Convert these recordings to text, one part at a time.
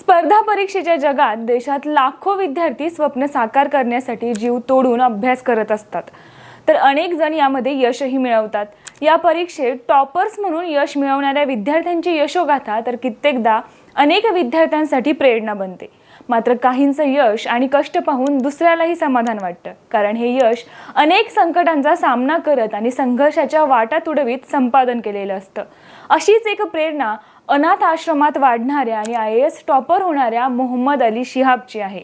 स्पर्धा परीक्षेच्या जगात देशात लाखो विद्यार्थी स्वप्न साकार करण्यासाठी जीव तोडून अभ्यास करत असतात. तर अनेक जण यामध्ये यशही मिळवतात. या परीक्षेत टॉपर्स म्हणून यश मिळवणाऱ्या विद्यार्थ्यांची यशोगाथा तर कित्येकदा अनेक विद्यार्थ्यांसाठी प्रेरणा बनते. मात्र काहींचं यश आणि कष्ट पाहून दुसऱ्यालाही समाधान वाटतं. कारण हे यश अनेक संकटांचा सामना करत आणि संघर्षाच्या वाटा तुडवीत संपादन केलेलं असतं. अशीच एक प्रेरणा अनाथ आश्रमात वाढणाऱ्या आणि आय एस टॉपर होणाऱ्या मोहम्मद अली शिहाबची आहे.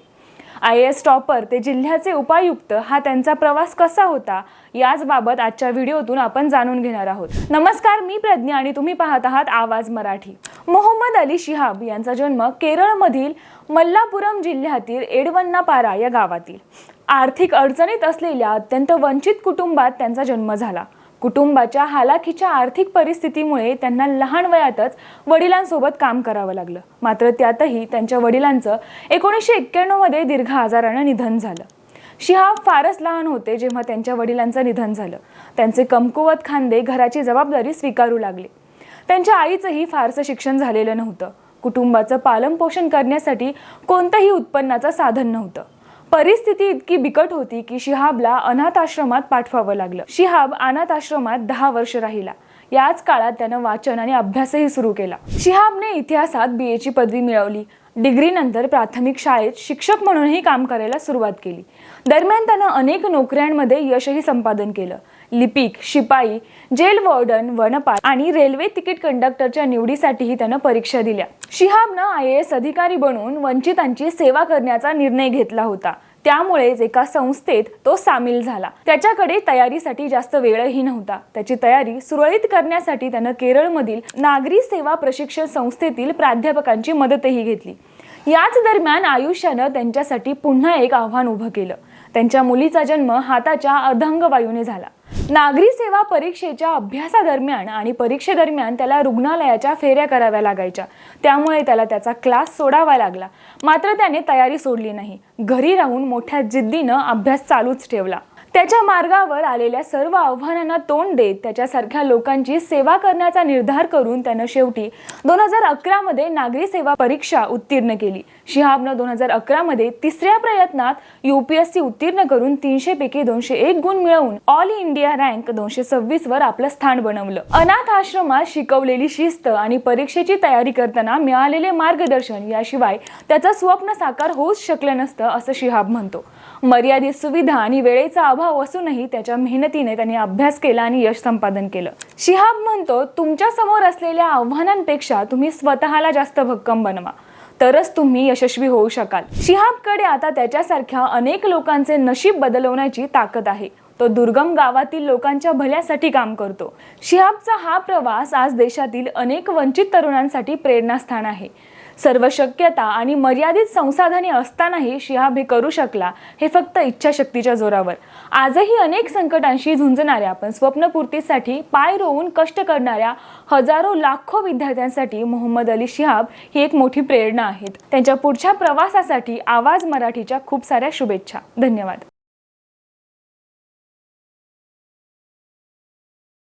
आय एस टॉपर ते जिल्ह्याचे उपायुक्त हा त्यांचा प्रवास कसा होता याच बाबत आजच्या व्हिडिओतून आपण जाणून घेणार आहोत. नमस्कार मी प्रज्ञा आणि तुम्ही पाहत आहात आवाज मराठी. मोहम्मद अली शिहाब यांचा जन्म केरळमधील मल्लापुरम जिल्ह्यातील एडवन्नापारा या गावातील. आर्थिक अडचणीत असलेल्या अत्यंत वंचित कुटुंबात त्यांचा जन्म झाला. कुटुंबाच्या हालाखीच्या आर्थिक परिस्थितीमुळे त्यांना लहान वयातच वडिलांसोबत काम करावं लागलं. मात्र त्यातही त्यांच्या वडिलांचं एकोणीसशे एक्क्याण्णवमध्ये दीर्घ आजारानं निधन झालं. शिहाब फारच लहान होते जेव्हा त्यांच्या वडिलांचं निधन झालं. त्यांचे कमकुवत खांदे घराची जबाबदारी स्वीकारू लागले. त्यांच्या आईचंही फारसं शिक्षण झालेलं नव्हतं. कुटुंबाचं पालनपोषण करण्यासाठी कोणतंही उत्पन्नाचं साधन नव्हतं. परिस्थिती इतकी बिकट होती की शिहाबला अनाथ आश्रमात पाठवावं लागलं. शिहाब अनाथ आश्रमात दहा वर्ष राहिला. याच काळात त्यानं वाचन आणि अभ्यासही सुरू केला. शिहाबने इतिहासात बी एची पदवी मिळवली. डिग्री नंतर प्राथमिक शाळेत शिक्षक म्हणूनही काम करायला सुरुवात केली. दरम्यान त्यानं अनेक नोकऱ्यांमध्ये यशही संपादन केलं. लिपिक शिपाई जेल वॉर्डन वनपाल आणि रेल्वे तिकीट कंडक्टरच्या निवडीसाठीही त्यानं परीक्षा दिल्या. शिहाबनं आय एस अधिकारी बनून वंचितांची सेवा करण्याचा निर्णय घेतला होता. त्यामुळेच एका संस्थेत तो सामील झाला. त्याच्याकडे तयारीसाठी जास्त वेळही नव्हता. त्याची तयारी सुरळीत करण्यासाठी त्यानं केरळमधील नागरी सेवा प्रशिक्षण संस्थेतील प्राध्यापकांची मदतही घेतली. याच दरम्यान आयुष्यानं त्यांच्यासाठी पुन्हा एक आव्हान उभं केलं. त्यांच्या मुलीचा जन्म हाताच्या अधंग वायूने झाला. नागरी सेवा परीक्षेच्या अभ्यासादरम्यान आणि परीक्षेदरम्यान त्याला रुग्णालयाच्या फेऱ्या कराव्या लागायच्या. त्यामुळे त्याला त्याचा क्लास सोडावा लागला. मात्र त्याने तयारी सोडली नाही. घरी राहून मोठ्या जिद्दीनं अभ्यास चालूच ठेवला. त्याच्या मार्गावर आलेल्या सर्व आव्हानांना तोंड देत त्याच्यासारख्या लोकांची सेवा करण्याचा निर्धार करून त्यानं शेवटी दोन हजार अकरामध्ये नागरी सेवा परीक्षा उत्तीर्ण केली. शिहाबनं दोन हजार अकरामध्ये तिसऱ्या प्रयत्नात यूपीएससी उत्तीर्ण करून तीनशे पैकी दोनशे एक गुण मिळवून ऑल इंडिया रँक दोनशे सव्वीस वर आपलं स्थान बनवलं. अनाथ आश्रमात शिकवलेली शिस्त आणि परीक्षेची तयारी करताना मिळालेले मार्गदर्शन याशिवाय त्याचं स्वप्न साकार होऊच शकलं नसतं असं शिहाब म्हणतो. मर्यादित सुविधा आणि वेळेचा अभाव असूनही त्याच्या मेहनतीने त्याने अभ्यास केला आणि यश संपादन केलं. शिहाब म्हणतो तुमच्यासमोर असलेल्या आव्हानांपेक्षा तुम्ही स्वतःला जास्त भक्कम बनवा. तरच तुम्ही यशस्वी होऊ शकाल. शिहाबकडे आता त्याच्यासारख्या अनेक लोकांचे नशीब बदलवण्याची ताकद आहे. तो दुर्गम गावातील लोकांच्या भल्यासाठी काम करतो. शिहाबचा हा प्रवास आज देशातील अनेक वंचित तरुणांसाठी प्रेरणास्थान आहे. सर्व शक्यता आणि मर्यादित संसाधने असतानाही शिहाब हे करू शकला हे फक्त इच्छाशक्तीच्या जोरावर. आजही अनेक संकटांशी झुंजणाऱ्या पण स्वप्नपूर्तीसाठी पाय रोवून कष्ट करणाऱ्या हजारो लाखो विद्यार्थ्यांसाठी मोहम्मद अली शिहाब ही एक मोठी प्रेरणा आहेत. त्यांच्या पुढच्या प्रवासासाठी आवाज मराठीच्या खूप साऱ्या शुभेच्छा. धन्यवाद.